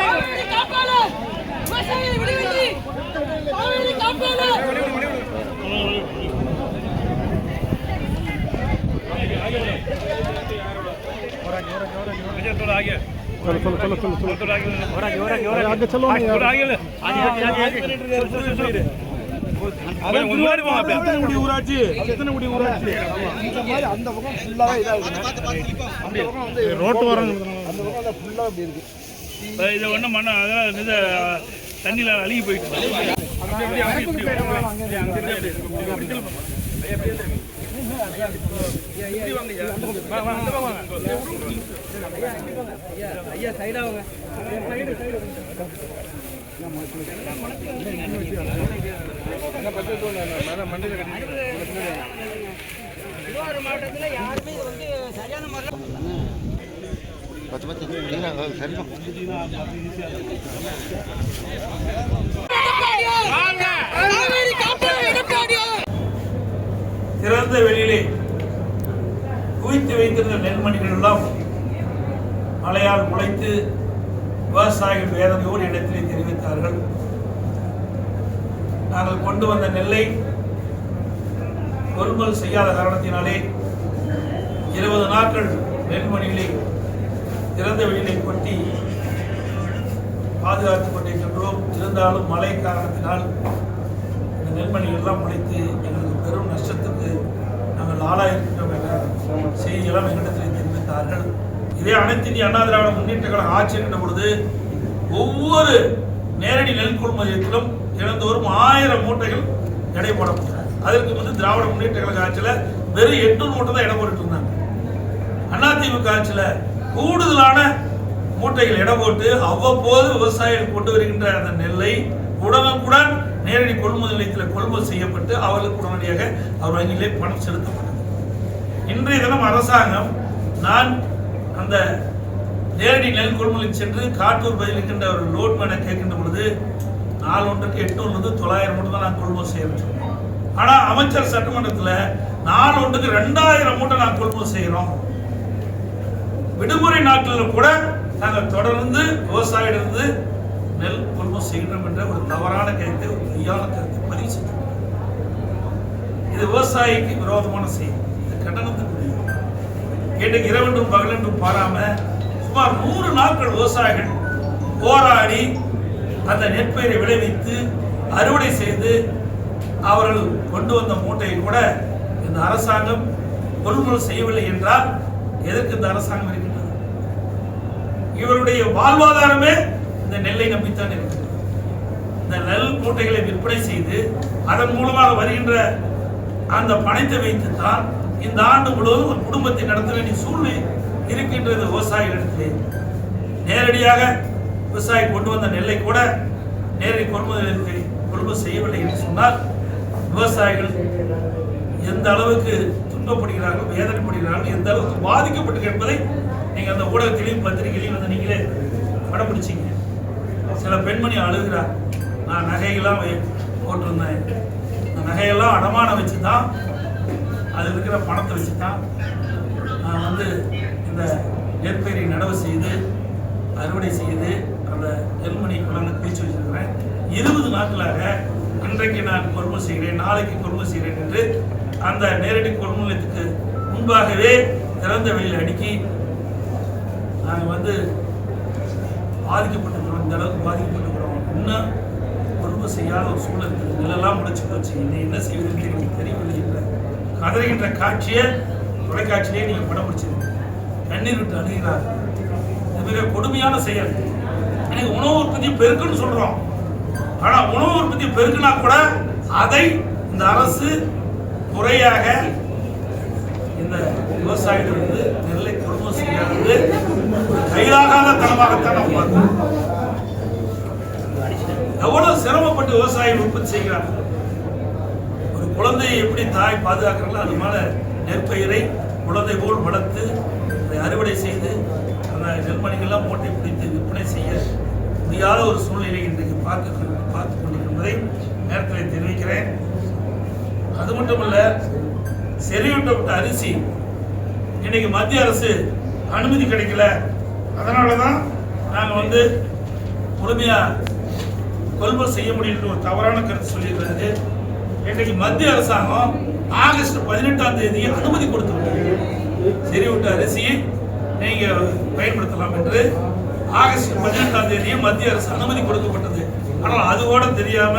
காவேரி காப்பாளர் விவசாயிகளை விடுவித்து காவேரி காப்பாளர் चलो चलो चलो चलो चलो आगे चलो ना यार அத்தனைக்குடி ஊராட்சி அத்தனைக்குடி ஊராட்சி இந்த மாதிரி அந்த பக்கம் ஃபுல்லாவே இதா இருக்கு ரோட்டு வரம் அந்த பக்கம் அந்த ஃபுல்லா அப்படி இருக்கு இது ஒன்றும் பண்ண அதான் இது தண்ணியில் அழுகி போயிட்டு வாங்க ஐயா. வா, வா, அந்த பக்கம் வாங்க. திருவாரூர் மாவட்டத்தில் யாருமே இது வந்து சரியான முறையில் பத்து பத்து திறந்த வெளியிலே குவித்து வைத்திருந்த நெல்மணிகள் எல்லாம் மழையால் முளைத்து விவசாயிகள் வேதனையோடு இடத்திலே தெரிவித்தார்கள். நாங்கள் கொண்டு வந்த நெல்லை கொள்முதல் செய்யாத காரணத்தினாலே இருபது நாட்கள் நெல்மணிகளை திறந்த வெளியிலே கொட்டி பாதுகாத்துக் கொண்டிருக்கின்றோம் இருந்தாலும் மழை காரணத்தினால் இந்த நெல்மணிகள்லாம் முளைத்து எங்களுக்கு பெரும் நஷ்டத்துக்கு நாங்கள் ஆளாயிருக்கின்றோம் என்ற செய்தியெல்லாம் எங்களிடத்தில் தெரிவித்தார்கள். இதே அனைத்து இந்திய அண்ணா திராவிட முன்னேற்ற கழகம் ஆட்சி என்ற பொழுது ஒவ்வொரு நேரடி நெல் கொள்முதலத்திலும் தினந்தோறும் ஆயிரம் மூட்டைகள் எடை போடப்பட்டது அதற்கு வந்து திராவிட முன்னேற்ற கழக ஆட்சியில் வெறும் எட்நூறு மூட்டை தான் எடை போட்டுட்டு இருந்தாங்க. அதிமுக ஆட்சியில் கூடுதலான மூட்டைகள் இடம் போட்டு அவ்வப்போது விவசாயிகள் கொண்டு வருகின்ற அந்த நெல்லை உடனுக்குடன் நேரடி கொள்முதல் நிலையத்தில் கொள்முதல் செய்யப்பட்டு அவர்களுக்கு உடனடியாக அவர் வங்கியிலே பணம் செலுத்தப்பட்டது. இன்றைய தினம் அரசாங்கம் நான் அந்த நேரடி நெல் கொள்முதலில் சென்று காட்டூர் பகுதியில் இருக்கின்ற ஒரு லோட்மேனை கேட்கின்ற பொழுது நாலு ஒன்றுக்கு எட்நூறுலேருந்து தொள்ளாயிரம் மூட்டை தான் நான் கொள்முதல் செய்ய வேண்டும். ஆனால் அமைச்சர் சட்டமன்றத்தில் நாலு ஒன்றுக்கு ரெண்டாயிரம் மூட்டை நான் கொள்முதல் செய்கிறோம் விடுமுறை நாட்களில் கூட நாங்கள் தொடர்ந்து விவசாயிடந்து நெல் கொள்முதல் செய்கிறோம் என்ற ஒரு தவறான கருத்தை ஒரு பொய்யான கருத்தை பதிவு செஞ்சோம் இது விவசாயிக்கு விரோதமான செய்தி. இது கண்டனத்துக்குரிய கேட்டு இரவென்றும் பகலென்றும் பாராம சுமார் நூறு நாட்கள் விவசாயிகள் போராடி அந்த நெற்பயிரை விளைவித்து அறுவடை செய்து அவர்கள் கொண்டு வந்த மூட்டையை கூட இந்த அரசாங்கம் கொள்முதல் செய்யவில்லை என்றால் எதற்கு இந்த அரசாங்கம் இருக்கின்றது இவருடைய வாழ்வாதாரமே இந்த நெல்லை நம்பித்தான் இருக்கிறது இந்த நெல் மூட்டைகளை விற்பனை செய்து அதன் மூலமாக வருகின்ற அந்த பணத்தை வைத்துத்தான் இந்த ஆண்டு முழுவதும் ஒரு குடும்பத்தை நடத்த வேண்டிய சூழ்நிலை இருக்கின்றது விவசாயிகளிடத்திலே நேரடியாக விவசாயி கொண்டு வந்த நெல்லை கூட நேரடி கொள்முதலுக்கு கொள்முதல் செய்யவில்லை என்று சொன்னால் விவசாயிகள் எந்த அளவுக்கு துன்பப்படுகிறார்கள் வேதனைப்படுகிறார்கள் எந்த அளவுக்கு பாதிக்கப்பட்டு என்பதை நீங்கள் அந்த ஊடகத்திலையும் பத்திரிகையிலையும் வந்து நீங்களே படம் பிடிச்சிங்க சில பெண்மணி அழுகிறா நான் நகையெல்லாம் வை- போட்டிருந்தேன். அந்த நகையெல்லாம் அடமானம் வச்சு தான் அதில் இருக்கிற பணத்தை வச்சு தான் நான் வந்து இந்த நெற்பயிரை நடவு செய்து அறுவடை செய்து அந்த நெல்மணி குழந்தை பிரித்து வச்சிருக்கிறேன். இருபது நாட்களாக இன்றைக்கு நான் கொள்முதல் செய்கிறேன் நாளைக்கு கொள்முதல் செய்கிறேன் என்று அந்த நேரடி கொள்முதலத்துக்கு முன்பாகவே திறந்த வெளியில் அடுக்கி நாங்கள் வந்து பாதிக்கப்பட்டிருக்கிறோம் இந்த அளவுக்கு பாதிக்கப்பட்டிருக்கிறோம் இன்னும் கொடுமை செய்யாத ஒரு சூழல் இருக்குது நெல்லெல்லாம் முடிச்சு போச்சு இன்னும் என்ன செய்வதுன்னு எனக்கு தெரியவில்லை என்ற கதறுகின்ற காட்சியை தொலைக்காட்சியிலே நீங்கள் படம் பிடிச்சிருக்கீங்க. கண்ணீர் விட்டு அணுகிறார். இது மிக கொடுமையான செயல். எனக்கு உணவு உற்பத்தி பெருக்குன்னு சொல்கிறோம் ஆனால் உணவு உற்பத்தி பெருக்குனா கூட அதை இந்த அரசு முறையாக இந்த விவசாயிகள் வந்து நெல்லை கொடுமை செய்யாதது காரணமாகத்தான் நம்ம எவ்வளவு சிரமப்பட்டு விவசாயிகள் உற்பத்தி செய்கிறாங்க ஒரு குழந்தையை எப்படி தாய் பாதுகாக்கிறாங்களோ அது மேல நெற்பயிரை குழந்தை போல் வளர்த்து அதை அறுவடை செய்து அந்த நெல்மணிகள்லாம் மூட்டை பிடித்து விற்பனை செய்ய முடியாத ஒரு சூழ்நிலை இன்றைக்கு பார்க்க பார்த்து கொண்டிருப்பதை நேரத்தில் தெரிவிக்கிறேன். அது மட்டுமல்ல விட்ட அரிசி இன்னைக்கு மத்திய அரசு அனுமதி கிடைக்கல. அதனால தான் நாங்கள் வந்து பொறுமையாக கொள்முதல் செய்ய முடியும்னு ஒரு தவறான கருத்து சொல்லியிருக்காரு இன்றைக்கு மத்திய அரசாங்கம் ஆகஸ்ட் பதினெட்டாம் தேதி அனுமதி கொடுத்து சரி விட்ட அரிசியை நீங்கள் பயன்படுத்தலாம் என்று ஆகஸ்ட் பதினெட்டாம் தேதி மத்திய அரசு அனுமதி கொடுக்கப்பட்டது. ஆனால் அது கூட தெரியாம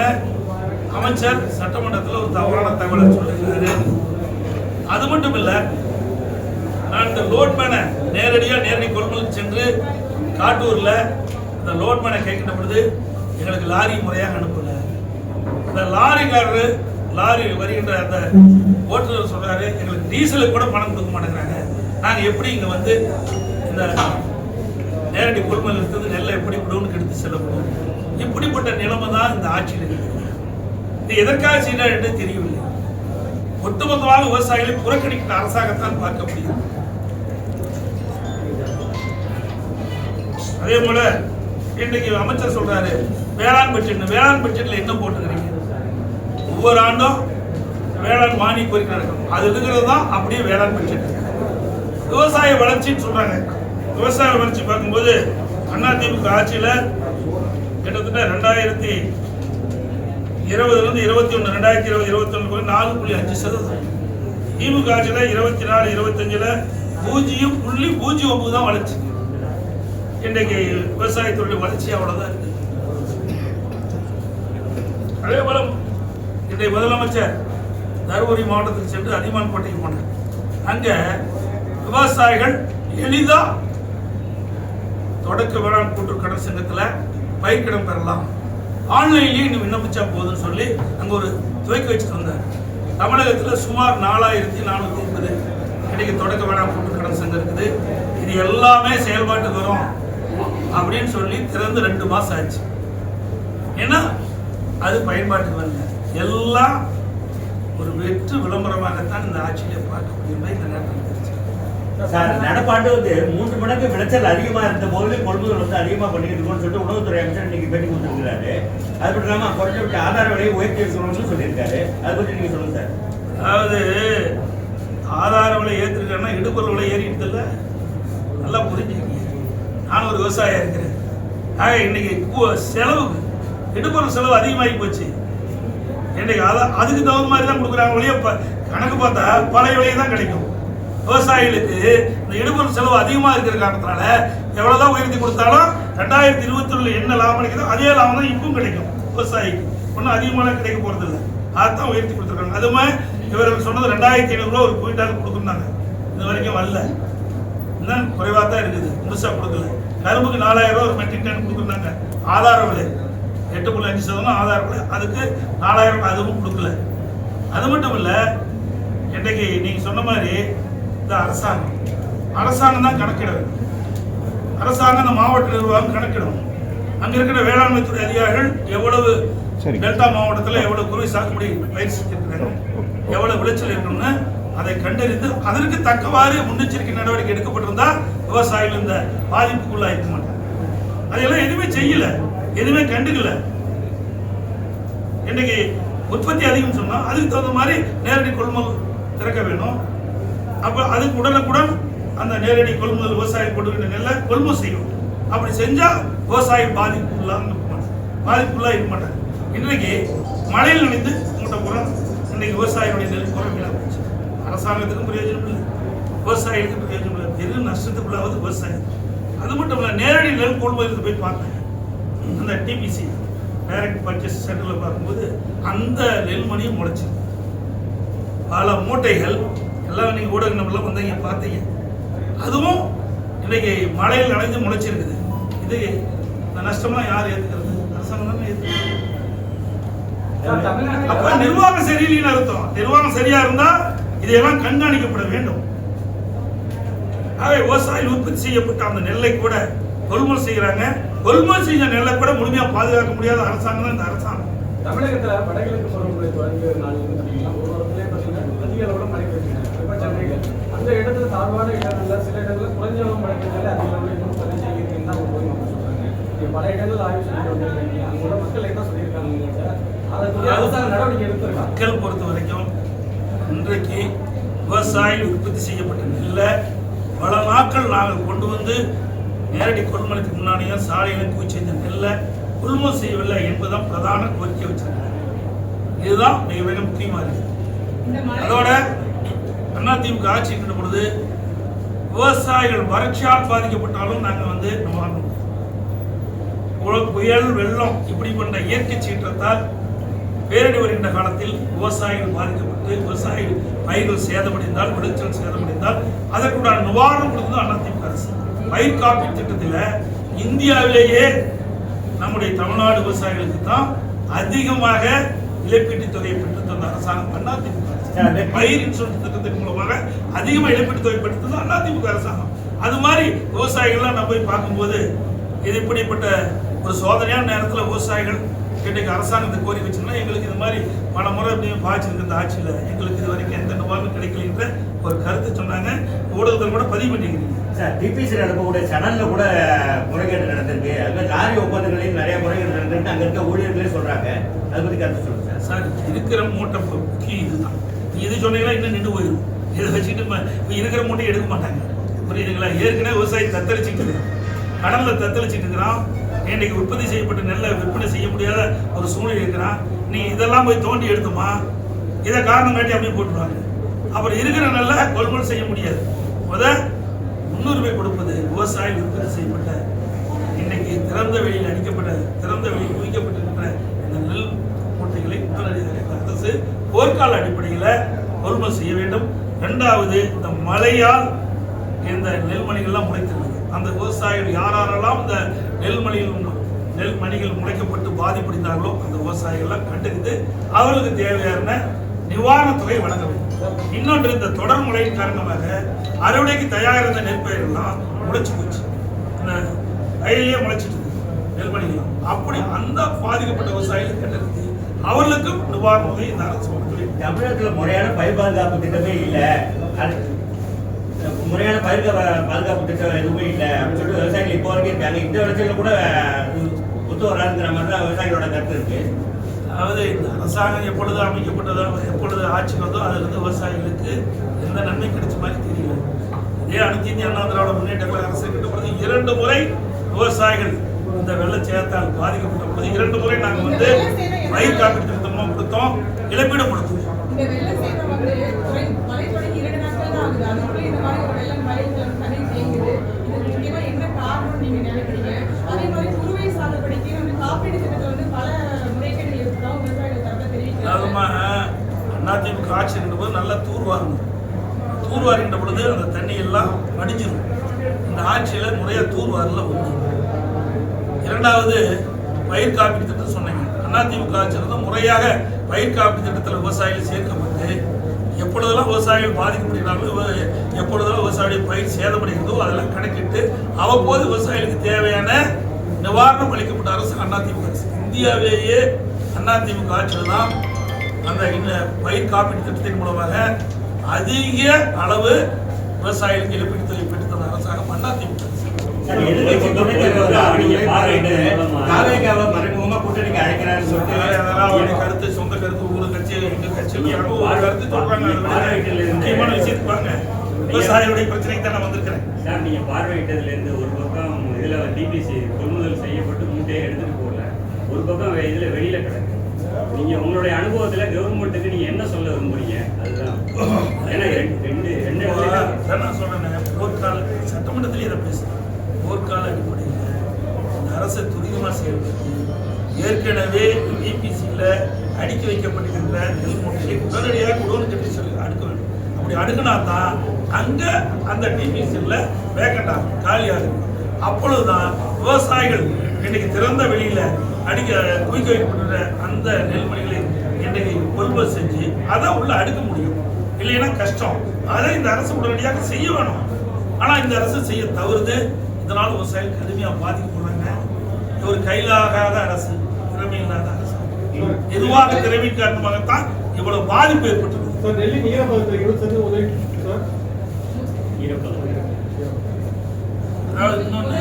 அமைச்சர் சட்டமன்றத்தில் ஒரு தவறான தகவலை சொல்லியிருக்காரு அது மட்டும் இல்லை நான் இந்த லோட்மேனை நேரடியாக நேரடி கொள்முதல் சென்று காட்டூரில் இந்த லோட்மேனை கேட்கின்ற பொழுது எங்களுக்கு லாரி முறையாக அனுப்பல. இந்த லாரிக்காரரு லாரி வருகின்ற அந்த ஓட்டுநர் சொல்கிறாரு எங்களுக்கு டீசலுக்கு கூட பணம் கொடுக்க மாட்டேங்கிறாங்க. நாங்கள் எப்படி இங்கே வந்து இந்த நேரடி கொள்முதல் இருக்கிறது நெல்லை எப்படி குடோனுக்கு எடுத்து செல்ல முடியும் இப்படிப்பட்ட நிலைமை தான் இந்த ஆட்சியில் இருக்குது. இது எதற்காக செய்யறாரு என்று தெரியவில்லை. ஒட்டுமொத்தமாக விவசாயிகளை புறக்கணிக்கிற அரசாங்கத்தான் பார்க்க முடியும் அதே போல இன்றைக்கு அமைச்சர் சொல்றாரு வேளாண் பட்ஜெட் வேளாண் பட்ஜெட்ல என்ன போட்டுக்கிறீங்க? ஒவ்வொரு ஆண்டும் வேளாண் மானிய கோரிக்கை நடக்கும். அது இருக்கிறது தான் அப்படியே வேளாண் பட்ஜெட் விவசாய வளர்ச்சின்னு சொல்றாங்க. விவசாய வளர்ச்சி பார்க்கும்போது அதிமுக ஆட்சியில் கிட்டத்தட்ட ரெண்டாயிரத்தி இருபதுலேருந்து இருபத்தி ஒன்று ரெண்டாயிரத்தி இருபது இருபத்தி ஒன்று நாலு புள்ளி அஞ்சு சதவீதம். திமுக ஆட்சியில் இருபத்தி நாலு இருபத்தஞ்சில் பூஜ்ஜியம் புள்ளி பூஜ்ஜியம் ஒம்பது தான் வளர்ச்சி. இன்றைக்கு விவசாயத்துடைய வளர்ச்சி அவ்வளவுதான் இருக்கு. அதே போல இன்றைய முதலமைச்சர் தருமபுரி மாவட்டத்துக்கு சென்று அதிமான்பட்டைக்கு போனார். அங்க விவசாயிகள் எளிதா தொடக்க வேளாண் கூட்டுறவு கடன் சங்கத்தில் பயிர்க்கடன் பெறலாம். ஆன்லைன்லேயே நீ விண்ணப்பிச்சா போதும்னு சொல்லி அங்கே ஒரு துவக்கி வச்சுட்டு வந்தார். தமிழகத்தில் சுமார் நாலாயிரத்தி நானூற்றி முப்பது இன்னைக்கு தொடக்க வேளாண் கூட்டுறவு கடன் சங்கம் இருக்குது. இது எல்லாமே செயல்பாட்டுக்கு வரும். அப்படின்னு சொல்லி திறந்து ரெண்டு மாசம் ஆச்சு. ஏன்னா அது பயன்பாட்டுக்கு வரல. எல்லாம் ஒரு வெற்று விளம்பரமாகத்தான் இந்த ஆட்சியிலே பார்க்க முடியும் இந்த நேரத்தில் சார் நடப்பாண்டு வந்து மூன்று மடங்கு விளைச்சல் அதிகமா இருந்த போது கொள்முதல் வந்து அதிகமா பண்ணிட்டு இருக்கோம்னு சொல்லிட்டு உணவுத்துறை அமைச்சர் இன்னைக்கு பேட்டி கொடுத்துருக்காரு அது மட்டும் இல்லாம குறைஞ்சபட்ச ஆதார விலையை உயர்த்தி இருக்கணும்னு சொல்லியிருக்காரு. அதை பத்தி நீங்க சொல்லுங்க சார். அதாவது ஆதார விலை ஏற்றிருக்கேன்னா இடுபொருள் விலை இல்ல நல்லா புரிஞ்சுக்கங்க. நான் ஒரு விவசாயியாக இருக்கிறேன். ஆக இன்னைக்கு செலவுக்கு செலவு செலவு அதிகமாகி போச்சு. இன்னைக்கு அதான் அதுக்கு தகுந்த மாதிரி தான் கொடுக்குறாங்க ஒழிய இப்போ கணக்கு பார்த்தா பழைய விலையை தான் கிடைக்கும். விவசாயிகளுக்கு இந்த இடுபொருள் செலவு அதிகமாக இருக்கிற காரணத்தினால எவ்வளோதான் உயர்த்தி கொடுத்தாலும் ரெண்டாயிரத்தி இருபத்தி ஒண்ணுல என்ன லாபம் கிடைக்குதோ அதே லாபம் தான் இப்பவும் கிடைக்கும் விவசாயிக்கு. ஒன்றும் அதிகமான கிடைக்க போகிறது இல்லை. அதான் உயர்த்தி கொடுத்துருக்காங்க. அதுவுமே இவர்கள் சொன்னது ரெண்டாயிரத்தி ஐநூறுரூவா ஒரு குவிண்டால் கொடுக்குறாங்க இது வரைக்கும் வரல. இன்னும் குறைவாக தான் இருக்குது. முழுசாக கொடுக்கல. கரும்புக்கு நாலாயிரம் ரூபா ஒரு மெட்ரிக் டன் கொடுக்குறாங்க ஆதார விலை எட்டு புள்ளி அஞ்சு சதவீதம் ஆதார விலை அதுக்கு நாலாயிரம் அதுவும் கொடுக்கல. அது மட்டும் இல்லை இன்றைக்கு நீங்கள் சொன்ன மாதிரி இந்த அரசாங்கம் அரசாங்கம் தான் கணக்கிடணும். அரசாங்கம் இந்த மாவட்ட நிர்வாகம் கணக்கிடும். அங்க இருக்கிற வேளாண்மை துறை அதிகாரிகள் எவ்வளவு டெல்டா மாவட்டத்தில் எவ்வளவு குறுவை சாகுபடி பயிர் செஞ்சிருக்கிறாங்க எவ்வளவு விளைச்சல் இருக்கணும்னு அதை கண்டறிந்து அதற்கு தக்கவாறு முன்னெச்சரிக்கை நடவடிக்கை எடுக்கப்பட்டிருந்தா விவசாயிகள் இந்த பாதிப்புக்குள்ளாயிருக்க மாட்டாங்க. அதெல்லாம் எதுவுமே செய்யல. எதுவுமே கண்டுக்கல. இன்னைக்கு உற்பத்தி அதிகம் சொன்னா அதுக்கு தகுந்த மாதிரி நேரடி கொள்முதல் திறக்க வேணும். அப்ப அதுக்கு உடனுக்குடன் அந்த நேரடி கொள்முதல் விவசாயம் கொடுக்கின்ற நெல்லை கொள்முதல் செய்யும் அப்படி செஞ்சா விவசாயி பாதிப்புள்ளாக இருக்க மாட்டாங்க. பாதிப்புள்ளாக இருக்க மாட்டாங்க. இன்றைக்கு மழையில் நினைந்து மூட்டை பூரா இன்னைக்கு விவசாயியுடைய நெல் குறை வீணாக போச்சு. அரசாங்கத்துக்கும் பிரயோஜனம் இல்லை. விவசாயிகளுக்கு தெரு இல்லை பெரும் நஷ்டத்துக்குள்ளாவது விவசாயம். அது மட்டும் இல்லை நேரடி நெல் கொள்முதலுக்கு போய் பார்த்தேன் அந்த டிபிசி டைரக்ட் பர்ச்சேஸ் சென்டரில் பார்க்கும்போது அந்த நெல்மணியும் முளைச்சி பல மூட்டைகள் எல்லாம் நீங்கள் ஊடக நம்மளாம் வந்தீங்க பார்த்தீங்க. அதுவும் இன்றைக்கி மழையில் நனைஞ்சு முளைச்சிருக்குது. இது இந்த நஷ்டமாக யார் ஏற்றுக்கிறது அரசாங்கம் தானே ஏற்றுக்கிறது அப்ப நிர்வாகம் சரியில்லைன்னு அர்த்தம். நிர்வாகம் சரியா இருந்தா இதையெல்லாம் கண்காணிக்கப்பட வேண்டும். ஆகவே விவசாயிகள் உற்பத்தி செய்யப்பட்ட அந்த நெல்லை கூட கொள்முதல் செய்யறாங்க. கொள்முதல் செஞ்ச நெல்லை கூட முழுமையா பாதுகாக்க முடியாத அரசாங்கம் தான் இந்த அரசாங்கம். தமிழகத்துல வடகிழக்கு பருவமழை தொடங்கிய நாள் வந்து பாத்தீங்கன்னா ஒரு வாரத்திலே பாத்தீங்கன்னா அதிக அளவுல மழை சென்னையில அந்த இடத்துல தாழ்வான இடங்கள்ல சில இடங்கள்ல குறைஞ்ச அளவு மழை பெய்தாலே அதிக அளவுல இன்னும் பதிவு தான் ஒரு மக்கள் சொல்றாங்க. நீங்க பல இடங்கள் ஆய்வு செஞ்சுட்டு வந்திருக்கீங்க அங்க உள்ள மக்கள் என்ன சொல்லியிருக்காங்க உங்கள்கிட்ட அதை குறித்து அரசாங்க நடவடிக்கை எடுத்திருக்காங்க. மக்கள் பொறுத்த வரைக்கும் இன்றைக்கு விவசாயிகள் உற்பத்தி செய்யப்பட்ட நெல்லை பல நாட்கள் நாங்கள் கொண்டு வந்து நேரடி கொள்முதலுக்கு முன்னாடியும் சாலையிலும் குவிச்சு இந்த நெல்லை கொள்முதல் செய்யவில்லை என்பதுதான் பிரதான கோரிக்கை வச்சிருக்காங்க இதுதான் மிக மிக முக்கியமாக இருக்குது அதோட அதிமுக ஆட்சி இருக்கின்ற பொழுது விவசாயிகள் வறட்சியால் பாதிக்கப்பட்டாலும் நாங்கள் வந்து உல- புயல் வெள்ளம் இப்படிப்பட்ட இயற்கை சீற்றத்தால் பேரடி வருகின்ற காலத்தில் விவசாயிகள் பாதிக்கப்பட்டு விவசாயிகள் பயிர்கள் சேதமடைந்தால் விளைச்சல் சேதமடைந்தால் அதற்குண்டான நிவாரணம் கொடுத்தது அதிமுக அரசு. பயிர் காப்பீட்டு திட்டத்தில் இந்தியாவிலேயே நம்முடைய தமிழ்நாடு விவசாயிகளுக்கு தான் அதிகமாக இழப்பீட்டுத் தொகையை பெற்று தந்த அரசாங்கம் அதிமுக பயிர் இன்சூரன்ஸ் திட்டத்தின் மூலமாக அதிகமாக இழப்பீட்டு தொகை பெற்றது அதிமுக அரசாங்கம். அது மாதிரி விவசாயிகள்லாம் நான் போய் பார்க்கும்போது இது இப்படிப்பட்ட ஒரு சோதனையான நேரத்தில் விவசாயிகள் இன்றைக்கு அரசாங்கத்தை கோரி வச்சுன்னா எங்களுக்கு இது மாதிரி பல முறை இப்படி பாய்ச்சிருக்கு இந்த ஆட்சியில். எங்களுக்கு இது வரைக்கும் எந்த நிவாரணம் கிடைக்கலன்ற ஒரு கருத்து சொன்னாங்க. ஊடகத்தில் கூட பதிவு பண்ணிக்கிறீங்க. சார் டிபிசி நடக்கக்கூடிய சடன்ல கூட முறைகேடு நடந்திருக்கு. அங்க லாரி ஒப்பந்தங்களையும் நிறைய முறைகேடு நடந்திருக்கு. அங்க இருக்க ஊழியர்களே சொல்றாங்க. அதை பத்தி கருத்து சொல்லுங்க சார். சார் இருக்கிற மூட்டை முக்கியம் இதுதான். இது சொன்னீங்கன்னா இன்னும் நின்று போயிடும் இதை இப்ப இருக்கிற மூட்டை எடுக்க மாட்டாங்க. புரியுதுங்களா? ஏற்கனவே விவசாயி தத்தளிச்சுட்டு கடல்ல தத்தளிச்சுட்டு இருக்கிறான். இன்னைக்கு உற்பத்தி செய்யப்பட்ட நெல்லை விற்பனை செய்ய முடியாத ஒரு சூழ்நிலை இருக்கிறான் நீ இதெல்லாம் போய் தோண்டி எடுத்துமா? இதை காரணம் காட்டி அப்படியே போட்டுருவாங்க. அப்புறம் இருக்கிற நெல்லை கொள்முதல் செய்ய முடியாது. முத முன்னுரிமை கொடுப்பது விவசாயம் உற்பத்தி செய்யப்பட்ட இன்னைக்கு திறந்த வெளியில் அடிக்கப்பட்ட திறந்த வெளியில் குவிக்கப்பட்டிருக்கிற இந்த நெல் மூட்டைகளை உடனடியாக அரசு போர்க்கால அடிப்படையில் கொள்முதல் செய்ய வேண்டும். ரெண்டாவது இந்த மழையால் இந்த நெல்மணிகள்லாம் முளைத்திருந்தது. அந்த விவசாயிகள் யாரெல்லாம் இந்த நெல்மணிகள் நெல் மணிகள் முளைக்கப்பட்டு பாதிப்படைந்தார்களோ அந்த விவசாயிகள்லாம் கண்டறிந்து அவர்களுக்கு தேவையான நிவாரணத் தொகை வழங்க வேண்டும். இன்னொன்று இந்த தொடர் முறையின் காரணமாக அறுவடைக்கு தயாராக இருந்த நெற்பயிர்கள்லாம் முளைச்சு போச்சு. இந்த வயலிலே முளைச்சிட்டு இருக்கு அப்படி அந்த பாதிக்கப்பட்ட விவசாயிகள் கண்டறிந்து அவர்களுக்கும் நிவாரண தொகை இந்த அரசு தமிழகத்தில் முறையான பயிர் பாதுகாப்பு திட்டமே இல்லை. முறையான பயிர் கா- பாதுகாப்பு திட்டம் எதுவுமே இல்ல. அப்படின்னு சொல்லிட்டு விவசாயிகள் இப்போ வரைக்கும் இருக்காங்க. இந்த விளைச்சல கூட ஒத்து வராதுங்கிற மாதிரி தான் விவசாயிகளோட கருத்து இருக்கு. அதாவது இந்த அரசாங்கம் எப்பொழுது அமைக்கப்பட்டதோ எப்பொழுது ஆட்சிக்கு வந்தோ அதிலிருந்து விவசாயிகளுக்கு எந்த நன்மை கிடைச்ச மாதிரி தெரியல இதே அனைத்து இந்திய அண்ணா திராவிட முன்னேற்ற கழக அரசு கிட்ட பொழுது இரண்டு முறை விவசாயிகள் இந்த வெள்ளச்சேதத்தால் பாதிக்கப்பட்ட பொழுது இரண்டு முறை நாங்கள் வந்து பயிர் காப்பீட்டு திட்டமும் கொடுத்தோம். இழப்பீடும் கொடுத்தோம் இந்த வெள்ளம் சேதம் வந்து குறை- மழை தொடங்கி இரண்டு நாட்கள் தான் ஆகுது அதுக்குள்ள இந்த மாதிரி ஒரு வெள்ளம் மழைகள் தண்ணி தேங்குது இது முக்கியமா என்ன காரணம் நீங்க நினைக்கிறீங்க அதே மாதிரி குறுவை சாகுபடிக்கு வந்து காப்பீடு திட்டத்துல வந்து பல முறைகேடுகள் இருக்கிறோம் விவசாயிகள் தரப்ப தெரிவிக்கிறாங்க அதுமா அதிமுக ஆட்சி இருந்தபோது நல்லா தூர்வாருங்க. தூர்வாரின்ற பொழுது அந்த தண்ணி எல்லாம் அடிஞ்சிடும் இந்த ஆட்சியில் முறையாக தூர்வாரில் ஒன்று இரண்டாவது பயிர் காப்பீட்டு திட்டம் சொன்னீங்க. அதிமுக ஆட்சி இருந்தால் முறையாக பயிர் காப்பீட்டு திட்டத்தில் விவசாயிகள் சேர்க்கப்பட்டு எப்பொழுதெல்லாம் விவசாயிகள் பாதிக்கப்படுகிறார்களோ எப்பொழுதெல்லாம் விவசாயிகள் பயிர் சேதமடைகிறதோ அதெல்லாம் கணக்கிட்டு அவ்வப்போது விவசாயிகளுக்கு தேவையான நிவாரணம் அளிக்கப்பட்ட அரசு அதிமுக அரசு. இந்தியாவிலேயே அதிமுக ஆட்சியில் தான் அந்த பயிர் காப்பீட்டு திட்டத்தின் மூலமாக அதிக அளவு விவசாயிகளுக்கு இழப்பீட்டு தொகை பெற்று தந்த அரசாங்கம் அவருடைய சொல்லிட்டு கருத்து சொந்த கருத்து ஒரு கட்சி எங்க கட்சி ஒரு கருத்து முக்கியமான விஷயத்துக்கு பாருங்க விவசாயிகளுடைய பிரச்சனைக்கு தான் நான் வந்திருக்கிறேன். சார் நீங்க பார்வையிட்டதுல இருந்து ஒரு பக்கம் இதுல டிபிசி கொள்முதல் செய்யப்பட்டு மூட்டையை எடுத்துட்டு போகல. ஒரு பக்கம் இதுல வெளியில கிடக்கு. நீங்க உங்களுடைய அனுபவத்துல கவர்மெண்ட்டுக்கு நீங்க என்ன சொல்ல விரும்புறீங்க? அதுதான். ஏன்னா ரெண்டு ரெண்டு நான் சொல்றேன் போர்க்கால சட்டமன்றத்திலே இதை பேசுறேன் போர்க்கால அடிப்படையில் இந்த அரசு துரிதமாக செயல்படுத்தி ஏற்கனவே பிபிசியில் அடுக்கி வைக்கப்பட்டிருக்கின்ற நெல் மூட்டையை உடனடியாக குடோன் கட்டி சொல்லி அடுக்க வேண்டும். அப்படி அடுக்கினா தான் அங்கே அந்த டிபிசியில் வேக்கண்ட் ஆகும் காலியாகும். அப்பொழுதுதான் விவசாயிகள் அடிக்க குவிக்க வைக்கப்பட்ட அந்த நெல்மணிகளை இன்னைக்கு கொள்முதல் செஞ்சு அதை உள்ள அடுக்க முடியும். இல்லைன்னா கஷ்டம். அதை இந்த அரசு உடனடியாக செய்ய வேணும். ஆனா இந்த அரசு செய்ய தவறுது. இதனால் விவசாயிகள் கடுமையாக பாதிக்கப்படுறாங்க. ஒரு கையிலாகாத அரசு திறமை இல்லாத அரசு. எதுவாக திறமை காரணமாகத்தான் இவ்வளவு பாதிப்பு ஏற்பட்டது. அதாவது இன்னொன்று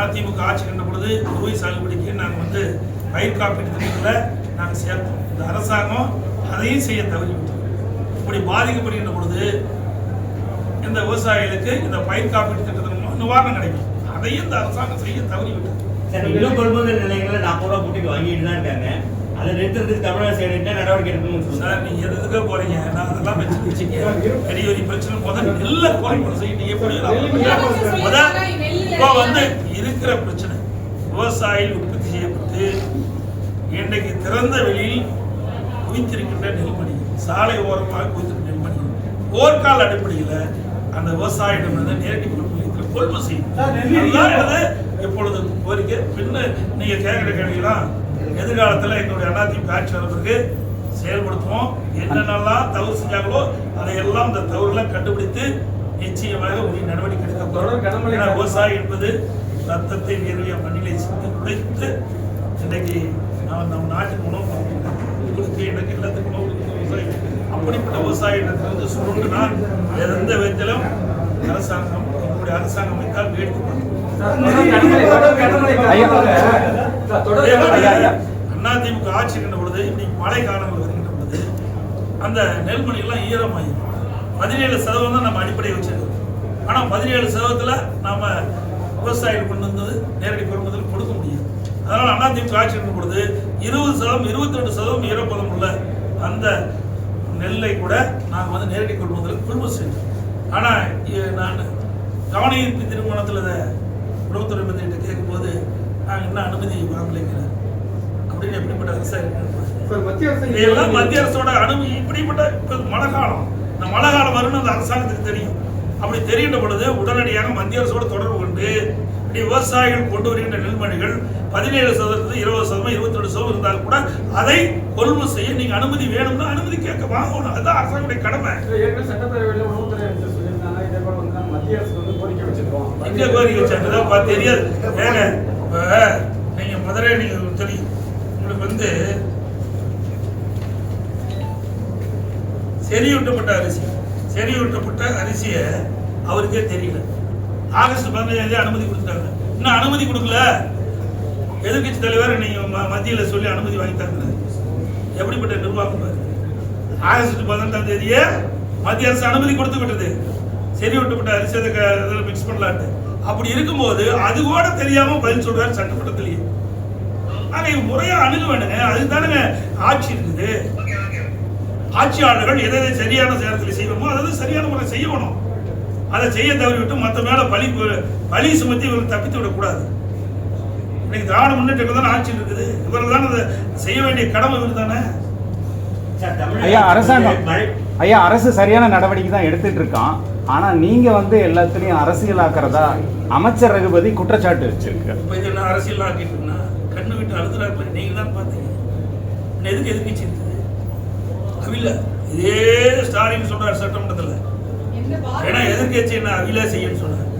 அதிமுக ஆட்சி கண்ட பொழுது குறுவை சாகுபடிக்கு நாங்கள் வந்து பயிர் காப்பீட்டு திட்டத்தில் நாங்கள் சேர்த்தோம் இந்த அரசாங்கம் அதையும் செய்ய தவறிவிட்டோம் இப்படி பாதிக்கப்படுகின்ற பொழுது இந்த விவசாயிகளுக்கு இந்த பயிர் காப்பீட்டு திட்டத்தின் மூலம் நிவாரணம் கிடைக்கும். அதையும் இந்த அரசாங்கம் செய்ய தவறிவிட்டது இன்னும் கொள்முதல் நிலையங்களை நாற்பது ரூபா மூட்டைக்கு வாங்கிட்டு தான் இருக்காங்க. அதை நிறுத்துறதுக்கு தமிழக சைடு என்ன நடவடிக்கை எடுக்கணும்னு சொல்லுங்க. சார் நீங்க எதுக்காக போறீங்க? நான் அதெல்லாம் வச்சு வச்சுக்க பெரிய பெரிய பிரச்சனை. முதல்ல எல்லாம் கொள்முதல் செய்யிட்டு எப்படி முதல் இப்போ வந்து இருக்கிற பிரச்சனை. விவசாயிகள் செய்யப்பட்டு இன்றைக்கு திறந்த வெளியில் குவித்திருக்கின்ற நெல்மணி சாலை ஓரமாக குவித்திருக்கிற நெல்மணி. போர்க்கால அடிப்படையில் அந்த விவசாயிடம் வந்து நேரடி கொள்முதல் கொள்முதல் செய்யும். இப்பொழுது கோரிக்கை? பின்ன நீங்க கேட்கிற கேள்விலாம் எதிர்காலத்தில் எங்களுடைய அதிமுக ஆட்சி வர பிறகு செயல்படுத்துவோம். என்னென்னலாம் தவறு செஞ்சாங்களோ அதையெல்லாம் இந்த தவறுலாம் கண்டுபிடித்து நிச்சயமாக உரிய நடவடிக்கை எடுக்க தொடர் கனமழை போறோம் ஏன்னா விவசாயி என்பது ரத்தத்தை வேர்வையா மண்ணிலே சிந்து உழைத்து இன்றைக்கு நான் நம் நாட்டுக்கு உணவு உங்களுக்கு எனக்கு எல்லாத்துக்கும் உணவு விவசாயி அப்படிப்பட்ட விவசாயிகளுக்கு வந்து சுருண்டுனா எந்த விதத்திலும் அரசாங்கம் எங்களுடைய அரசாங்கம் வைத்தால் வேடிக்கை அதிமுக ஆட்சி கண்ட பொழுது இன்னைக்கு மழை காலங்கள் வருகின்ற பொழுது அந்த நெல்மணி எல்லாம் ஈரமாயிரும் பதினேழு சதவீதம் தான் நம்ம அடிப்படை வச்சிருக்கோம் ஆனா பதினேழு சதவீதத்தில் நாம விவசாயிகள் கொண்டு வந்தது நேரடி கொள்முதல் அதனால அதிமுக ஆட்சி இருக்கின்ற பொழுது இருபது சதவீதம் இருபத்தி ரெண்டு சதவீதம் ஈரப்பதம் உள்ள அந்த நெல்லை கூட நாங்கள் வந்து நேரடி கொள்முதல் கொள்முதல் செஞ்சோம் ஆனா இ- நான் கவனஈர்ப்பு திருமணத்தில் இதை உணவுத்துறை மந்திரிட்ட கேட்கும்போது நாங்கள் இன்னும் அனுமதி வாங்கலைங்கிறேன் அப்படின்னு எப்படிப்பட்ட அரசா இருக்கு இதெல்லாம் மத்திய அரசோட அனுமதி இப்படிப்பட்ட இப்ப மழை காலம் இந்த மழை காலம் வரும்னு அந்த அரசாங்கத்துக்கு தெரியும். அப்படி தெரிகின்ற பொழுது உடனடியாக மத்திய அரசோடு தொடர்பு கொண்டு இப்படி விவசாயிகள் கொண்டு வருகின்ற நெல்மணிகள் பதினேழு சதவீதம் இருபது சதவீதம் இருபத்தி ரெண்டு சதவீதம் இருந்தால் கூட அதை கொள்முதல் செய்ய நீங்க அனுமதி வேணும்னா அனுமதி கேட்க வாங்கணும். அதுதான் அரசாங்கத்துடைய கடமை. சட்டப்பேரவையில் உணவுத்துறை மத்திய அரசு வந்து கோரிக்கை வச்சிருக்கோம். எங்க கோரிக்கை வச்சாங்க? தெரியாது. ஏங்க நீங்க மதுரை நீங்க தெரியும். உங்களுக்கு வந்து செறியூட்டப்பட்ட அரிசி. செறியூட்டப்பட்ட அரிசியை அவருக்கே தெரியல. ஆகஸ்ட் பதினஞ்சாம் தேதி அனுமதி கொடுத்துட்டாங்க. இன்னும் அனுமதி கொடுக்கல. எதிர்கட்சி தலைவர் நீங்கள் ம- சொல்லி அனுமதி வாங்கி தரல எப்படிப்பட்ட நிர்வாகம் ஆகஸ்ட் பதினெட்டாம் தேதியே மத்திய அரசு அனுமதி கொடுத்து விட்டது. செறியூட்டப்பட்ட அரிசி அதை இதில் மிக்ஸ் பண்ணலான்ட்டு. அப்படி இருக்கும்போது அது கூட தெரியாம பதில் சொல்றாரு சட்டமன்றத்திலேயே. ஆனால் முறையாக முறையா அணுக வேண்டுங்க. அதுதானுங்க ஆட்சி இருக்குது. ஆட்சியாளர்கள் எதை சரியான நேரத்தில் செய்வோமோ அதாவது சரியான முறை செய்யணும். அதை செய்ய தவறிவிட்டு மற்ற மேல பழி பழி சுமத்தி இவர்கள் தப்பித்து விடக்கூடாது. இன்னைக்கு திராவிட முன்னேற்ற தான் ஆட்சி இருக்குது. இவர்கள் தான் அதை செய்ய வேண்டிய கடமை இவர் தானே ஐயா அரசாங்கம். ஐயா அரசு சரியான நடவடிக்கை தான் எடுத்துட்டு இருக்கான். ஆனா நீங்க வந்து எல்லாத்துலயும் அரசியலாக்குறதா அமைச்சர் ரகுபதி குற்றச்சாட்டு வச்சிருக்கு. இப்போ இது என்ன அரசியல் ஆக்கிட்டுனா கண்ணு விட்டு அழுதுறாங்களே நீங்க தான் பார்த்தீங்க. இன்னும் எதுக்கு எதிர்க்கட்சி இருக்குது? அவில இதே ஸ்டாலின் சொல்றாரு சட்டமன்றத்தில். ஏன்னா பாரதிய எதிர்க்கட்சி என்ன அவிலா செய்யன்னு சொன்னார்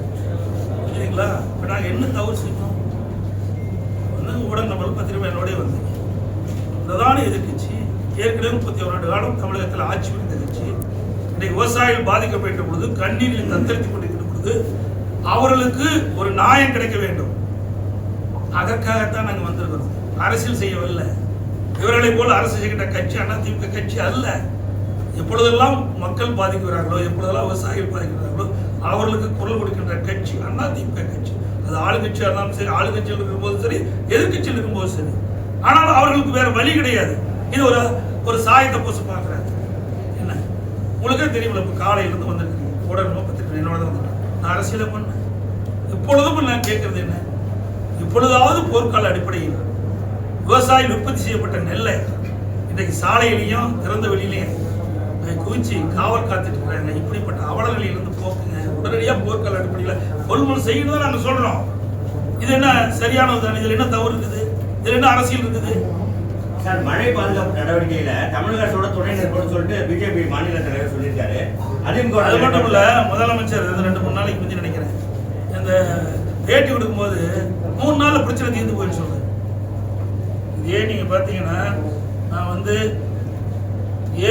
புரியுதுங்களா? இப்போ நாங்கள் என்ன தவறு செய்யணும்? வந்து ஊடகங்கள் நம்ம வந்து என்னோடய பிரதான எதிர்க்கட்சி ஏற்கனவே முப்பத்தி ஓராண்டு காலம் தமிழகத்தில் ஆட்சி புரிந்த கட்சி இன்றைக்கு விவசாயிகள் பாதிக்கப்பட்ட பொழுது கண்ணீரில் தத்தளித்துக் கொண்டிருக்கிற பொழுது அவர்களுக்கு ஒரு நியாயம் கிடைக்க வேண்டும். அதற்காகத்தான் நாங்கள் வந்திருக்கிறோம். அரசியல் செய்யவில்லை. இவர்களை போல் அரசு செய்கின்ற கட்சி அதிமுக கட்சி அல்ல. எப்பொழுதெல்லாம் மக்கள் பாதிக்கிறார்களோ எப்பொழுதெல்லாம் விவசாயிகள் பாதிக்கிறார்களோ அவர்களுக்கு குரல் கொடுக்கின்ற கட்சி அதிமுக கட்சி. அது ஆளுங்கட்சியாக இருந்தாலும் சரி ஆளுங்கட்சியில் இருக்கும்போது சரி எதிர்கட்சியில் இருக்கும்போது சரி. ஆனால் அவர்களுக்கு வேற வழி கிடையாது. இது ஒரு ஒரு சாயத்தை பூசு பார்க்குறாரு என்ன? உங்களுக்கே தெரியுமில்ல இப்போ காலையிலேருந்து வந்திருக்கு உடனே பத்திரிக்கை என்னோட தான் வந்துட்டேன் நான் அரசியலை பண்ணேன். இப்பொழுதும் நான் கேட்கறது என்ன? இப்பொழுதாவது போர்க்கால அடிப்படையில் விவசாயம் உற்பத்தி செய்யப்பட்ட நெல்லை இன்றைக்கு சாலையிலையும் திறந்த வெளியிலையும் குவிச்சு காவல் காத்துட்டு இருக்கிறாங்க. இப்படிப்பட்ட அவலங்களிலிருந்து உடனடியாக போர்க்கால அடிப்படையில் கொள்முதல் செய்யணும் தான் நாங்கள் சொல்றோம். இது என்ன சரியானது தானே? இதில் என்ன தவறு இருக்குது? இதில் என்ன அரசியல் இருக்குது? சார் மழை பாதுகாப்பு நடவடிக்கையில தமிழக அரசோட துணை நிற்போம்னு சொல்லிட்டு பிஜேபி மாநில தலைவர் சொல்லியிருக்காரு. அதிமுக அது மட்டும் இல்ல முதலமைச்சர் ரெண்டு மூணு நாளைக்கு முந்தி நினைக்கிறேன். இந்த பேட்டி கொடுக்கும்போது மூணு நாள்ல பிரச்சனை தீர்ந்து போயின்னு சொல்றேன் இதே நீங்க பாத்தீங்கன்னா நான் வந்து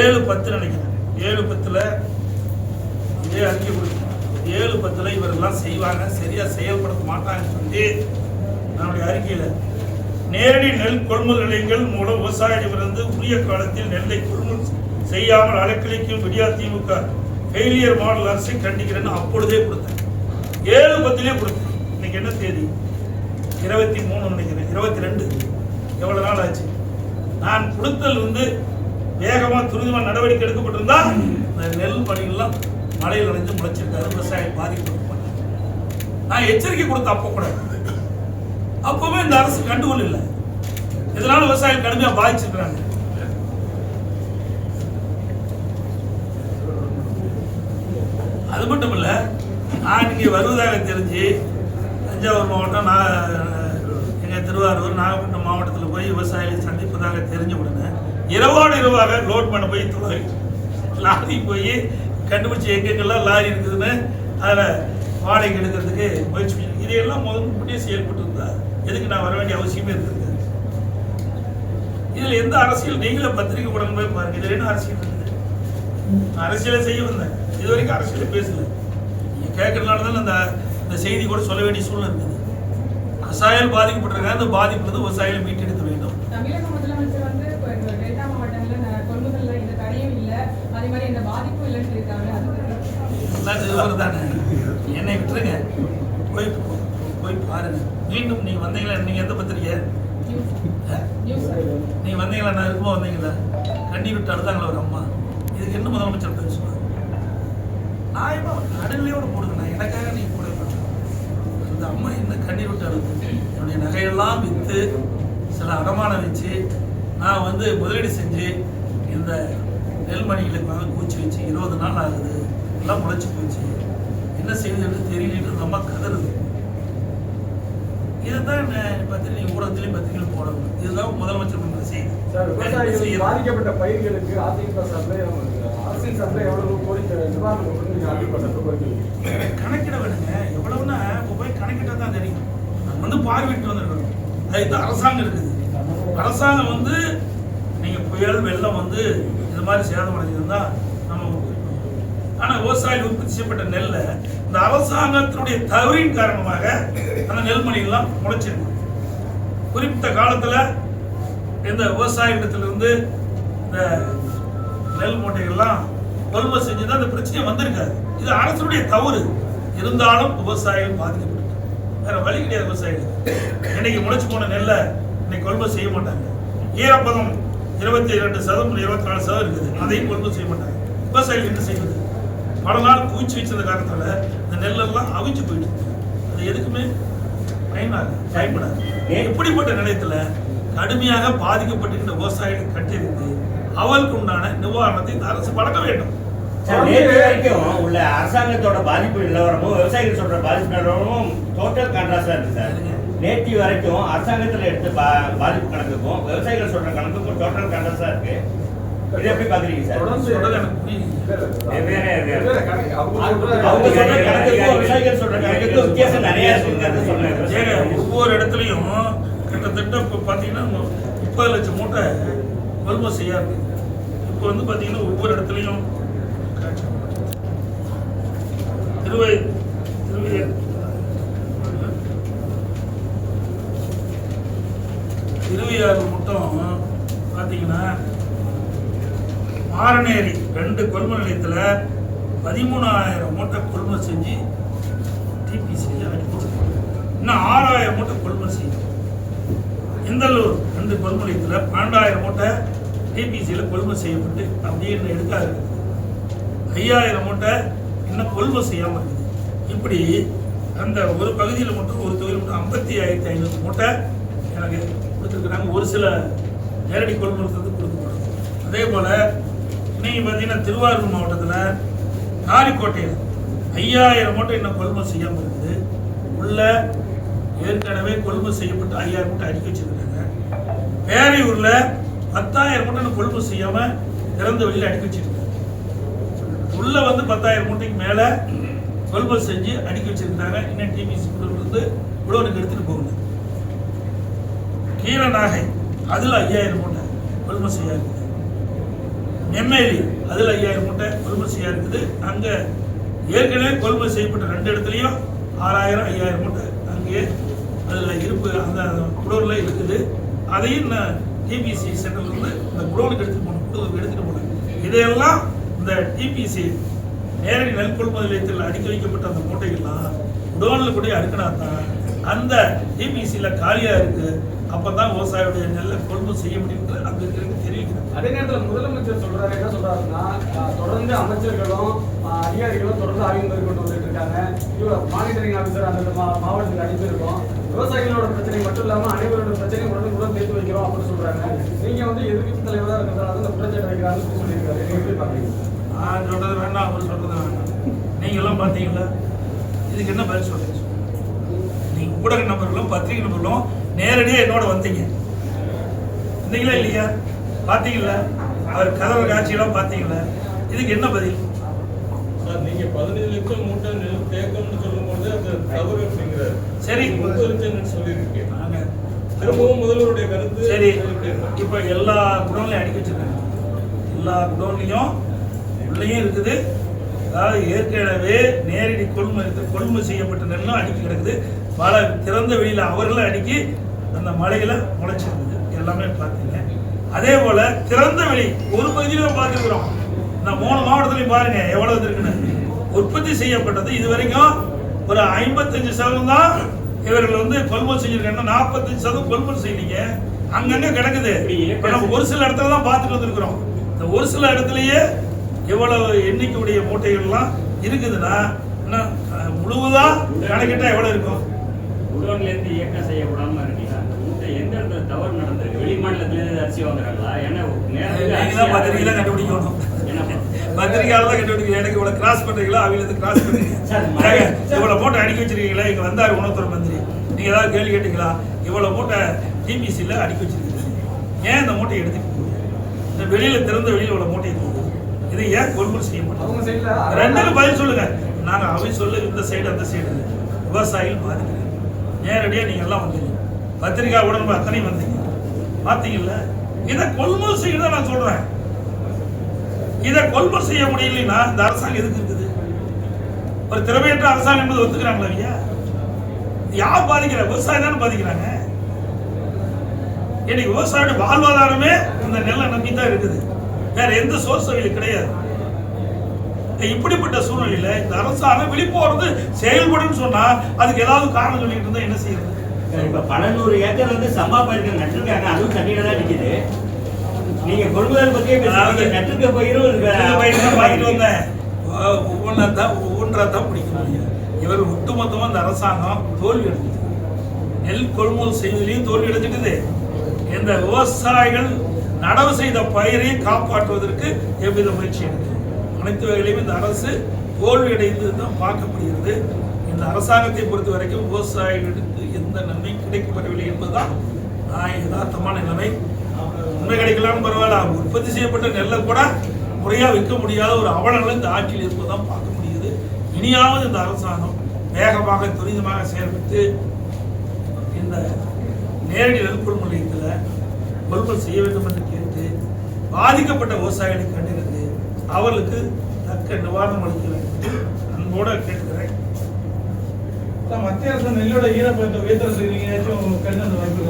ஏழு பத்து நினைக்கிறேன். ஏழு பத்துல இதே அறிக்கை கொடுத்தேன் ஏழு பத்தில் இவரெல்லாம் செய்வாங்க. சரியாக செயல்படுத்த மாட்டாங்கன்னு சொல்லி நம்முடைய அறிக்கையில். நேரடி நெல் கொள்முதல் நிலையங்கள் மூலம் விவசாயிகளிடமிருந்து உரிய காலத்தில் நெல்லை கொள்முதல் செய்யாமல் அலக்களிக்கும் விடியா திமுக ஃபெயிலியர் மாடல் அரசை கண்டிக்கிறேன்னு அப்பொழுதே கொடுத்தேன். ஏழு பத்திலே கொடுத்தேன். இன்னைக்கு என்ன தேதி? இருபத்தி மூணு நினைக்கிறேன். இருபத்தி ரெண்டு. எவ்வளோ நாள் ஆச்சு? நான் கொடுத்தல் வந்து வேகமாக துரிதமாக நடவடிக்கை எடுக்கப்பட்டிருந்தா இந்த நெல் பணிகள்லாம் மழையில் நனைஞ்சு முளைச்சிருக்காரு. விவசாயம் பாதிக்கப்பட நான் எச்சரிக்கை கொடுத்த அப்போ கூட. அப்பவுமே இந்த அரசு கண்டுகொள்ள இல்லை இதனால விவசாயம் கடுமையா பாதிச்சிருக்கிறாங்க. அது மட்டும் இல்ல நான் இங்கே வருவதாக தெரிஞ்சு தஞ்சாவூர் மாவட்டம் நான் எங்க திருவாரூர் நாகப்பட்டினம் மாவட்டத்தில் போய் விவசாயிகளை சந்திப்பதாக தெரிஞ்ச உடனே இரவோடு இரவாக லோட் பண்ண போய் துறை லாரி போய் கண்டுபிடிச்சி எங்கெங்கெல்லாம் லாரி இருக்குதுன்னு அதில் வாடகை எடுக்கிறதுக்கு முயற்சி பண்ணி இதையெல்லாம் முதல் முன்னே செயல்பட்டு இருந்தா எதுக்கு நான் வர வேண்டிய அவசியமே இருக்குது இதுல எந்த அரசியல் நீங்களே பத்திரிகை உடனே போய் பாருங்க. இதில் என்ன அரசியல் இருக்குது? நான் அரசியலை செய்ய வந்தேன். இது வரைக்கும் அரசியலை பேசல. நீங்கள் கேட்கறதுனால தான் அந்த இந்த செய்தி கூட சொல்ல வேண்டிய சூழ்நிலை இருக்குது. விவசாயிகள் பாதிக்கப்பட்டிருக்காங்க அந்த பாதிப்பு விவசாயிகள் விவசாயிகளை மீட்டெடுக்க வேண்டும் தமிழக முதலமைச்சர் வந்து இப்போ இந்த டெல்டா மாவட்டங்கள்ல ந- கொள்முதல்ல இந்த தடையும் இல்ல அதே மாதிரி இந்த பாதிப்பும் இல்லைன்னு சொல்லியிருக்காங்க அது பத்தி தானே என்னை விட்டுருங்க. போய் போய் பாருங்க. மீண்டும் நீங்க வந்தீங்களா? நீங்க எந்த பத்திரிக்கை? நியூஸ் நீங்க வந்தீங்களா? நான் இருக்கும்போது வந்தீங்களா? கண்ணி விட்டு அழுதாங்களா ஒரு அம்மா? இதுக்கு என்ன முதலமைச்சர் பேசுவாங்க நியாயமா நடுநிலையோட போடுங்க. நான் எனக்காக நீங்க போட அந்த அம்மா என்ன கண்ணீர் விட்டு அழுது? என்னுடைய நகையெல்லாம் விற்று சில அடமானம் வச்சு நான் வந்து முதலீடு செஞ்சு இந்த நெல்மணிகளுக்கு வந்து பூச்சி வச்சு இருபது நாள் ஆகுது. எல்லாம் முளைச்சி போச்சு. என்ன செய்யுதுன்னு தெரியலன்னு அம்மா கதறுது. இதுதான் பத்திரிகை ஊடகத்திலையும் பத்திரிகையிலும் போடணும். இதுதான் முதலமைச்சர் பண்ற செய்தி என்ன? பாதிக்கப்பட்ட பயிர்களுக்கு அதிமுக சார்பில் அரசின் சார்பில் எவ்வளவு கோரிக்கை கணக்கிட வேணுங்க. எவ்வளவுன்னா போய் கணக்கிட்டா தான் தெரியும். நம்ம வந்து பார்வையிட்டு வந்திருக்கணும். அதுக்கு அரசாங்கம் இருக்குது. அரசாங்கம் வந்து நீங்க புயல் வெள்ளம் வந்து இது மாதிரி சேதம் அடைஞ்சிருந்தா ஆனா விவசாயிகள் உற்பத்தி செய்யப்பட்ட நெல்லை இந்த அரசாங்கத்தினுடைய தவறின் காரணமாக அந்த நெல்மணிகள்லாம் முளைச்சிருக்கு குறிப்பிட்ட காலத்துல இந்த விவசாயிடத்திலிருந்து இந்த நெல் மூட்டைகள்லாம் கொள்முதல் செஞ்சு தான் இந்த பிரச்சனை வந்திருக்காது. இது அரசுடைய தவறு. இருந்தாலும் விவசாயிகள் பாதிக்கப்பட்டு. வேற வழி கிடையாது விவசாயிகள் இன்னைக்கு முளைச்சு போன நெல்லை இன்னைக்கு கொள்முதல் செய்ய மாட்டாங்க. ஈரப்பதம் இருபத்தி இரண்டு சதம் இருபத்தி நாலு சதம் இருக்குது. அதையும் கொள்முதல் செய்ய மாட்டாங்க. விவசாயிகள் என்ன செய்வது? பல நாள் குவிச்சு வச்சது காரணத்தால இந்த நெல்லெல்லாம் அவிச்சு போயிடுது அது எதுக்குமே பயனாக பயன்படாது. இப்படிப்பட்ட நிலையத்துல கடுமையாக பாதிக்கப்பட்டிருக்கிற விவசாயிகளை கண்டறிந்து அவளுக்கு உண்டான நிவாரணத்தை இந்த அரசு வழங்க வேண்டும். வரைக்கும் உள்ள அரசாங்கத்தோட பாதிப்பு நிலவரமும் விவசாயிகள் சொல்ற பாதிப்பு நிலவரமும் டோட்டல் கான்ட்ராஸ்டா இருக்கு சார். நேற்று வரைக்கும் அரசாங்கத்துல எடுத்த பாதிப்பு கணக்குக்கும் விவசாயிகள் சொல்ற கணக்குக்கும் டோட்டல் கான்ட்ராஸ்டா இருக்கு. இதை எப்படி பாக்குறீங்க சார். தொடர்ந்து சொல்றது எனக்கு புரியுது. ஒவ்வொரு இடத்துலையும் கிட்டத்தட்ட இப்போ பார்த்தீங்கன்னா முப்பது லட்சம் மூட்டை கொள்முதல் செய்யா இருக்கு இப்போ வந்து பார்த்தீங்கன்னா ஒவ்வொரு இடத்துலையும் திருவை திருவை திருவையாறு மட்டும் பார்த்தீங்கன்னா ஆரணேரி ரெண்டு கொள்முதல் நிலையத்தில் பதிமூணாயிரம் மூட்டை கொள்முதல் செஞ்சு டிபிசி அனுப்பிச்சு இன்னும் ஆறாயிரம் மூட்டை கொள்முதல் செய்யும் இந்தலூர் ரெண்டு கொள்முதல் நிலையத்தில் பன்னெண்டாயிரம் மூட்டை டிபிசியில் கொள்முதல் செய்யப்பட்டு அப்படியே இன்னும் எடுக்காது. இருக்குது ஐயாயிரம் மூட்டை இன்னும் கொள்முதல் செய்யாமல் இருக்குது. இப்படி அந்த ஒரு பகுதியில் மட்டும் ஒரு தொகுதியில் மட்டும் ஐம்பத்தி ஆயிரத்தி ஐநூறு மூட்டை எனக்கு கொடுத்துருக்குறாங்க. ஒரு சில நேரடி கொள்முதல் கொடுக்கப்படும் அதே போல் இன்னைக்கு பார்த்தீங்கன்னா திருவாரூர் மாவட்டத்தில் காரிக்கோட்டையில் ஐயாயிரம் மூட்டை இன்னும் கொள்முதல் செய்யாமல் இருக்குது. உள்ள ஏற்கனவே கொள்முதல் செய்யப்பட்டு ஐயாயிரம் மூட்டை அடுக்கி வச்சிருக்காங்க. பேரையூரில் பத்தாயிரம் மூட்டை இன்னும் கொள்முதல் செய்யாமல் திறந்த வெளியில் அடுக்கி வச்சிருக்காங்க. உள்ள வந்து பத்தாயிரம் மூட்டைக்கு மேல கொள்முதல் செஞ்சு அடுக்கி வச்சிருந்தாங்க இன்னும் டிபிசி வந்து உழவனுக்கு எடுத்துகிட்டு போகல கீழ நாகை அதில் ஐயாயிரம் மூட்டை கொள்முதல் செய்யாது இருக்குது அதில் ஐயாயிரம் மூட்டை கொள்முதல் இருக்குது. அங்கே ஏற்கனவே கொள்முதல் செய்யப்பட்ட ரெண்டு இடத்துலையும் ஆறாயிரம் ஐயாயிரம் மூட்டை அங்கே அதில் இருப்பு அந்த குடோரில் இருக்குது. அதையும் டிபிசி சென்டர்ல இருந்து இந்த குடோனுக்கு எடுத்துகிட்டு போகணும் குடோனுக்கு எடுத்துகிட்டு போகணும் இதையெல்லாம் இந்த டிபிசி நேரடி நெல் கொள்முதல் நிலையத்தில் அடுக்கி வைக்கப்பட்ட அந்த மூட்டைகள்லாம் குடோனில் கூட அடுக்கினா தான் அந்த டிபிசியில் காலியாக இருக்கு அப்பதான் விவசாயியுடைய நெல்லை கொள்முதல் செய்ய முடியும்னு இருக்கிறவங்க தெரிவிக்கிறாங்க. அதே நேரத்தில் முதலமைச்சர் சொல்றாரு என்ன சொல்றாருன்னா ஆஹ், தொடர்ந்து அமைச்சர்களும் அதிகாரிகளும் தொடர்ந்து ஆய்வு மேற்கொண்டு வந்துட்டு இருக்காங்க. இவர் மானிட்டரிங் ஆஃபீஸர் அந்த மா- மாவட்டத்துக்கு அனுப்பியிருக்கோம். விவசாயிகளோட பிரச்சனை மட்டும் இல்லாம அனைவரோட பிரச்சனையும் உடனே உடன் சேர்த்து வைக்கிறோம் அப்படின்னு சொல்றாங்க. நீங்க வந்து எதிர்க்கட்சி தலைவராக இருக்கிறதால அந்த குற்றச்சாட்டு வைக்கிறாங்கன்னு சொல்லியிருக்காரு? நீங்க எப்படி பாக்குறீங்க? நான் சொல்றது வேண்டாம் அவர் சொல்றது வேண்டாம் நீங்க எல்லாம் பாத்தீங்களா? இதுக்கு என்ன பதில் சொல்றீங்க? நீங்க ஊடக நபர்களும் பத்திரிகை நபர்களும் நேரடியா என்னோட வந்தீங்க. வந்தீங்களா இல்லையா? பாத்தீங்களா அவர் கதவு காட்சியெல்லாம் பாத்தீங்களா இதுக்கு என்ன பதில்? சார் நீங்க பதினஞ்சு லட்சம் மூட்டை நெல் தேக்கம்னு சொல்லும்போது அது தவறு அப்படிங்கிறாரு. சரி. முப்பது லட்சம் சொல்லியிருக்கேன். திரும்பவும் முதல்வருடைய கருத்து சரி. இப்ப எல்லா குடோன்லையும் அடிக்க வச்சிருக்காங்க. எல்லா குடோன்லையும் உள்ளேயும் இருக்குது. அதாவது ஏற்கனவே நேரடி கொள்முதல் கொள்முதல் செய்யப்பட்ட நெல்லும் அடுக்கி கிடக்குது. பல திறந்த வெளியில அவர்களும் அடுக்கி அந்த மலையில முளைச்சிருக்குது எல்லாமே பார்த்தீங்க. அதே போல திறந்த வெளி ஒரு பகுதியில பார்த்துருக்குறோம் இந்த மூணு மாவட்டத்திலையும் பாருங்க எவ்வளவு இருக்குன்னு. உற்பத்தி செய்யப்பட்டது இது வரைக்கும் ஒரு ஐம்பத்தஞ்சு சதவீதம் தான் இவர்கள் வந்து கொள்முதல் செஞ்சிருக்காங்க. நாற்பத்தஞ்சு சதவீதம் கொள்முதல் செய்யலீங்க. அங்கங்க கிடக்குது. இப்ப நம்ம ஒரு சில இடத்துல தான் பார்த்துட்டு வந்திருக்கிறோம். இந்த ஒரு சில இடத்துலயே எவ்வளவு எண்ணிக்கையுடைய மூட்டைகள்லாம் இருக்குதுன்னா என்ன, அஹ், முழுவதா கணக்கிட்டா எவ்வளவு இருக்கும்? குடோன்ல இருந்து இயக்கம் செய்யப்படாம இருக்கீங்களா? எந்த இடத்துல தவறு நடந்திருக்கு? வெளி மாநிலத்துல இருந்து அரிசி வாங்குறாங்களா? ஏன்னா தான் பத்திரிகையில கண்டுபிடிக்கணும். என்ன பத்திரிகையால தான் கண்டுபிடிக்கணும். எனக்கு இவ்வளவு கிராஸ் பண்றீங்களா? அவங்களுக்கு கிராஸ் பண்றீங்க இவ்வளவு மூட்டை அடிக்க வச்சிருக்கீங்களா? இங்க வந்தாரு உணவுத்துறை மந்திரி. நீங்க ஏதாவது கேள்வி கேட்டீங்களா? இவ்வளவு மூட்டை டிபிசில அடிக்க வச்சிருக்கீங்க. ஏன் இந்த மூட்டையை எடுத்துட்டு போகுது? இந்த வெளியில திறந்த வெளியில இவ்வளவு மூட்டையை போகுது? இதை ஏன் கொள்முதல் செய்ய மாட்டோம் ரெண்டுக்கும் பதில் சொல்லுங்க. நாங்க அவை சொல்லு இந்த சைடு அந்த சைடு. விவசாயிகள் பாதிக்கிறேன் நேரடியாக நீங்கள் எல்லாம் வந்தீங்க. பத்திரிகா உடம்பு அத்தனையும் வந்தீங்க. பார்த்தீங்கல்ல இதை கொள்முதல் செய்ய நான் சொல்கிறேன் இதை கொள்முதல் செய்ய முடியலன்னா இந்த அரசாங்கம் எதுக்கு இருக்குது? ஒரு திறமையற்ற அரசாங்கம் என்பது ஒத்துக்கிறாங்களா ஐயா யார் பாதிக்கிற? விவசாயம் தானே பாதிக்கிறாங்க. இன்னைக்கு விவசாயோட வாழ்வாதாரமே இந்த நெல்லை நம்பி தான் இருக்குது. வேற எந்த சோர்ஸ் கிடையாது. இப்படிப்பட்ட சூழ்நிலையில இந்த அரசாங்கம் விழிப்புணர்வு செயல்படும் சொன்னா அதுக்கு ஏதாவது காரணம் சொல்லிட்டு இருந்தா என்ன செய்யறது? இப்ப பல நூறு ஏக்கர் வந்து சம்பா பயிர்கள் நட்டிருக்காங்க. அதுவும் தண்ணியில தான் நிக்குது. நீங்க கொள்முதல் பத்தியே நட்டிருக்க பயிரும் வாங்கிட்டு வந்தேன். ஒவ்வொன்றா தான் ஒவ்வொன்றா தான் பிடிக்க முடியும் இவர் ஒட்டுமொத்தமா இந்த அரசாங்கம் தோல்வி அடைஞ்சிட்டு நெல் கொள்முதல் செய்வதிலையும் தோல்வி அடைஞ்சிட்டுது இந்த விவசாயிகள் நடவு செய்த பயிரை காப்பாற்றுவதற்கு எவ்வித முயற்சி எடுக்கும் அனைத்து வகையிலையும் இந்த அரசு தோல்வியடைந்து தான் பார்க்கப்படுகிறது. இந்த அரசாங்கத்தை பொறுத்த வரைக்கும் விவசாயிகளுக்கு எந்த நன்மை கிடைக்கப்படவில்லை என்பதுதான் நான் யதார்த்தமான நிலைமை. உண்மை கிடைக்கலாம் பரவாயில்ல உற்பத்தி செய்யப்பட்ட நெல்லை கூட முறையாக விற்க முடியாத ஒரு அவலங்கள் இந்த ஆட்சியில் இருப்பதான் பார்க்க முடியுது. இனியாவது இந்த அரசாங்கம் வேகமாக துரிதமாக செயல்பட்டு இந்த நேரடி நெல் கொள்முதல் நிலையத்தில் கொள்முதல் செய்ய வேண்டும் என்று கேட்டு பாதிக்கப்பட்ட விவசாயிகளுக்கு அவர்களுக்கு தக்க நிவாரணம் அளிக்கிறேன் அன்போடு கேட்கிறேன். மத்திய அரசு நெல்லோட ஈரப்பதத்தை உயர்த்த செய்வீங்க கடிதம் வாய்ப்பு